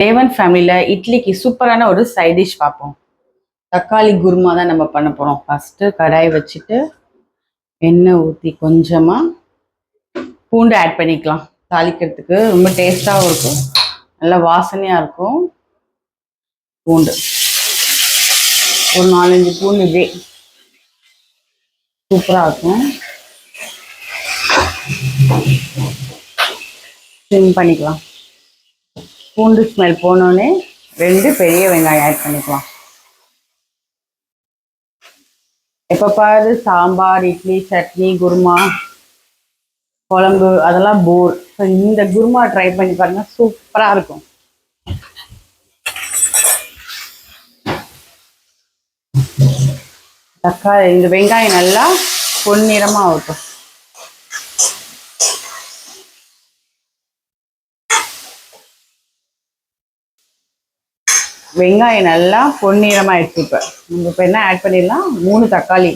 தேவன் ஃபேமிலியில் இட்லிக்கு சூப்பரான ஒரு சைட் டிஷ் பார்ப்போம். தக்காளி குருமா தான் நம்ம பண்ண போகிறோம் ஃபஸ்ட்டு கடாய் வச்சுட்டு எண்ணெய் ஊற்றி கொஞ்சமாக பூண்டு ஆட் பண்ணிக்கலாம். தாளிக்கிறதுக்கு ரொம்ப டேஸ்ட்டாகவும் இருக்கும். நல்லா வாசனையாக இருக்கும். பூண்டு. ஒரு நாலஞ்சு பூண்டு இதே. சூப்பராக இருக்கும். ஸ்டிம் பண்ணிக்கலாம். பூண்டு ஸ்மெல் போனோடனே ரெண்டு பெரிய வெங்காயம் ஆட் பண்ணிக்கலாம். எப்போ பாரு சாம்பார் இட்லி சட்னி குருமா குழம்பு அதெல்லாம் போர் ஸோ இந்த குருமா ட்ரை பண்ணி பாருங்க சூப்பராக இருக்கும். தக்காளி இந்த வெங்காயம் நல்லா பொன்னிறமாக ஆகட்டும். வெங்காயம் நல்லா பொன்னிறமாயிடுச்சு இப்போ நம்ம இப்போ என்ன ஆட் பண்ணிடலாம்? மூணு தக்காளி.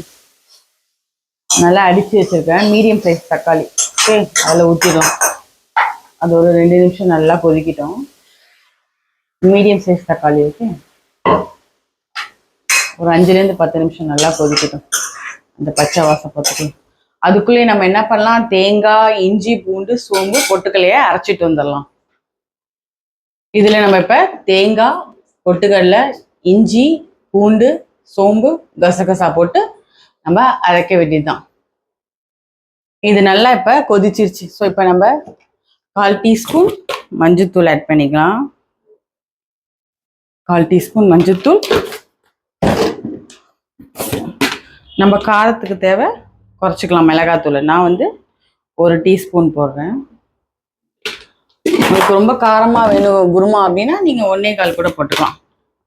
நல்லா அடித்து வச்சுருக்கேன். மீடியம் சைஸ் தக்காளி. ஓகே அதில் ஊற்றிடலாம் அது ஒரு ரெண்டு நிமிஷம் நல்லா கொதிக்கிட்டோம். மீடியம் சைஸ் தக்காளி ஓகே ஒரு அஞ்சுலேருந்து பத்து நிமிஷம் நல்லா கொதிக்கட்டும். அந்த பச்சை வாசம் பார்த்துட்டு அதுக்குள்ளேயே நம்ம என்ன பண்ணலாம்? தேங்காய் இஞ்சி பூண்டு சோம்பு பொட்டுக்கலையே அரைச்சிட்டு வந்துடலாம். இதில் நம்ம இப்போ தேங்காய் பொட்டுக்கடலை இஞ்சி பூண்டு சோம்பு கசகசா போட்டு நம்ம அரைக்க வேண்டியதுதான். இது நல்லா இப்போ கொதிச்சிருச்சு. ஸோ இப்போ நம்ம கால் டீஸ்பூன் மஞ்சத்தூள் ஆட் பண்ணிக்கலாம். கால் டீஸ்பூன் மஞ்சத்தூள். நம்ம காரத்துக்கு தேவை குறைச்சிக்கலாம் மிளகாத்தூள். நான் வந்து ஒரு டீஸ்பூன் போடுறேன். உங்களுக்கு ரொம்ப காரமாக வேணும் குருமா அப்படின்னா நீங்கள் ஒன்றே கால் கூட போட்டுக்கலாம்.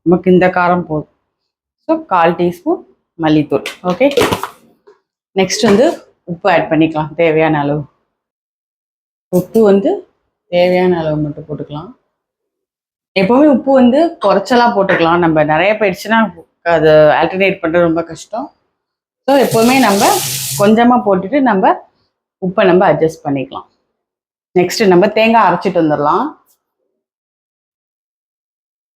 நமக்கு இந்த காரம் போதும். ஸோ கால் டீஸ்பூன் மல்லித்தூள். ஓகே நெக்ஸ்ட் வந்து உப்பு ஆட் பண்ணிக்கலாம். தேவையான அளவு. உப்பு வந்து தேவையான அளவு மட்டும் போட்டுக்கலாம். எப்போவுமே உப்பு வந்து குறைச்சலாக போட்டுக்கலாம். நம்ம நிறைய போயிடுச்சுன்னா அது ஆல்டர்னேட் பண்ணுறது ரொம்ப கஷ்டம். ஸோ எப்போவுமே நம்ம கொஞ்சமாக போட்டுட்டு நம்ம உப்பை நம்ம அட்ஜஸ்ட் பண்ணிக்கலாம். நெக்ஸ்ட் நம்ம தேங்காய் அரைச்சிட்டு வந்துடலாம்.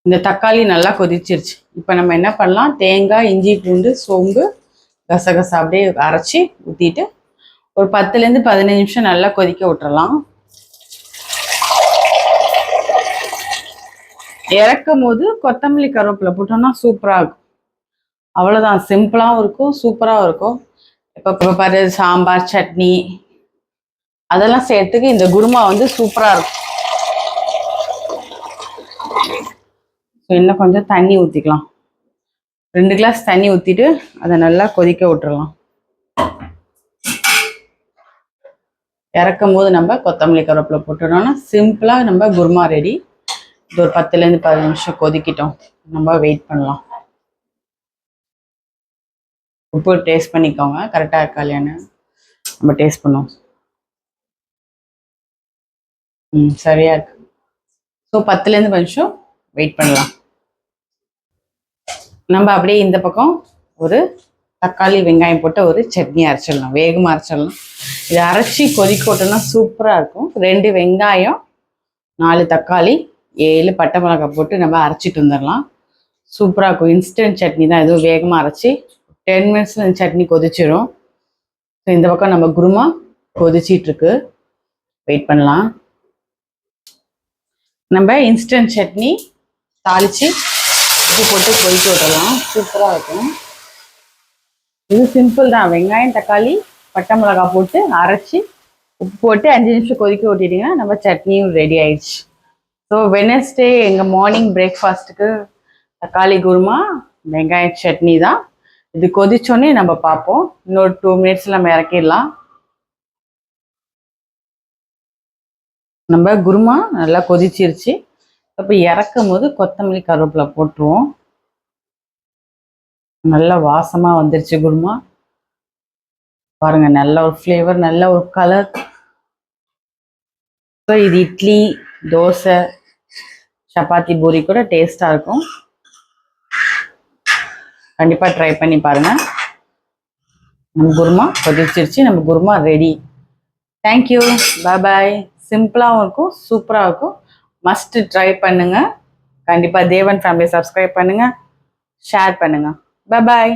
இந்த தக்காளி நல்லா கொதிச்சிருச்சு. இப்போ நம்ம என்ன பண்ணலாம்? தேங்காய் இஞ்சி பூண்டு சோம்பு கசகசா அப்படியே அரைச்சி ஊற்றிட்டு ஒரு பத்துலேருந்து பதினஞ்சு நிமிஷம் நல்லா கொதிக்க விட்டுறலாம். இறக்கும் போது கொத்தமல்லி கருவேப்பிலை போட்டோம்னா சூப்பராக இருக்கும். அவ்வளோதான் சிம்பிளாகவும் இருக்கும் சூப்பராகவும் இருக்கும். இப்போ இப்போ பாரு சாம்பார் சட்னி அதெல்லாம் செய்யறதுக்கு இந்த குருமா வந்து சூப்பராக இருக்கும். ஸோ இன்னும் கொஞ்சம் தண்ணி ஊற்றிக்கலாம் ரெண்டு கிளாஸ் தண்ணி ஊற்றிட்டு அதை நல்லா கொதிக்க விட்டுறலாம். இறக்கும் போது நம்ம கொத்தமல்லி கருவேப்பிலை போட்டுட்டோம்னா சிம்பிளாக நம்ம குருமா ரெடி இது ஒரு பத்துலேருந்து பதினஞ்சு நிமிஷம் கொதிக்கிட்டோம். நம்ம வெயிட் பண்ணலாம். உப்பு டேஸ்ட் பண்ணிக்கோங்க. கரெக்டாக இருக்கா இல்லையான்னு நம்ம டேஸ்ட் பண்ணுவோம். ம் சரியா இருக்கு. ஸோ பத்துலேருந்து கொஞ்சம் வெயிட் பண்ணலாம். நம்ம அப்படியே இந்த பக்கம் ஒரு தக்காளி வெங்காயம் போட்டு ஒரு சட்னி அரைச்சிடலாம். வேகமாக அரைச்சிடலாம். இது அரைச்சி கொதிக்க சூப்பராக இருக்கும். ரெண்டு வெங்காயம் நாலு தக்காளி ஏழு பட்டை மிளகாய் போட்டு நம்ம அரைச்சிட்டு வந்துடலாம். சூப்பராக இருக்கும். இன்ஸ்டன்ட் சட்னி தான். எதுவும் வேகமாக அரைச்சி டென் மினிட்ஸில் இந்த சட்னி கொதிச்சிடும் ஸோ இந்த பக்கம் நம்ம குருமா கொதிச்சிட்ருக்கு வெயிட் பண்ணலாம். நம்ம இன்ஸ்டன்ட் சட்னி தாளித்து உப்பு போட்டு கொதிக்க விடலாம் சூப்பராக இருக்கும். இது சிம்பிள் தான். வெங்காயம் தக்காளி பட்டை மிளகாய் போட்டு அரைச்சி உப்பு போட்டு அஞ்சு நிமிஷம் கொதிக்க விட்டுட்டிங்கன்னா நம்ம சட்னியும் ரெடி ஆயிடுச்சு. ஸோ வெனஸ்டே எங்கள் மார்னிங் பிரேக்ஃபாஸ்ட்டுக்கு தக்காளி குருமா வெங்காய சட்னி தான். இது கொதிச்சோடனே நம்ம பார்ப்போம். இன்னொரு டூ மினிட்ஸில் நம்ம இறக்கிடலாம். நம்ம குருமா நல்லா கொதிச்சிருச்சு. அப்போ இறக்கும் போது கொத்தமல்லி கருவேப்பிலை போட்டுருவோம். நல்லா வாசமாக வந்துருச்சு குருமா. பாருங்க நல்ல ஒரு ஃப்ளேவர் நல்ல ஒரு கலர் ஸோ இது இட்லி தோசை சப்பாத்தி பூரி கூட டேஸ்டாக இருக்கும். கண்டிப்பாக ட்ரை பண்ணி பாருங்கள் நம்ம குருமா கொதிச்சிருச்சு நம்ம kurma ready thank you bye சிம்பிளாகவும் இருக்கும் சூப்பராக இருக்கும். மஸ்ட் ட்ரை பண்ணுங்கள் கண்டிப்பாக தேவன் ஃபேமிலியை சப்ஸ்கிரைப் பண்ணுங்கள் ஷேர் பண்ணுங்கள் பாய்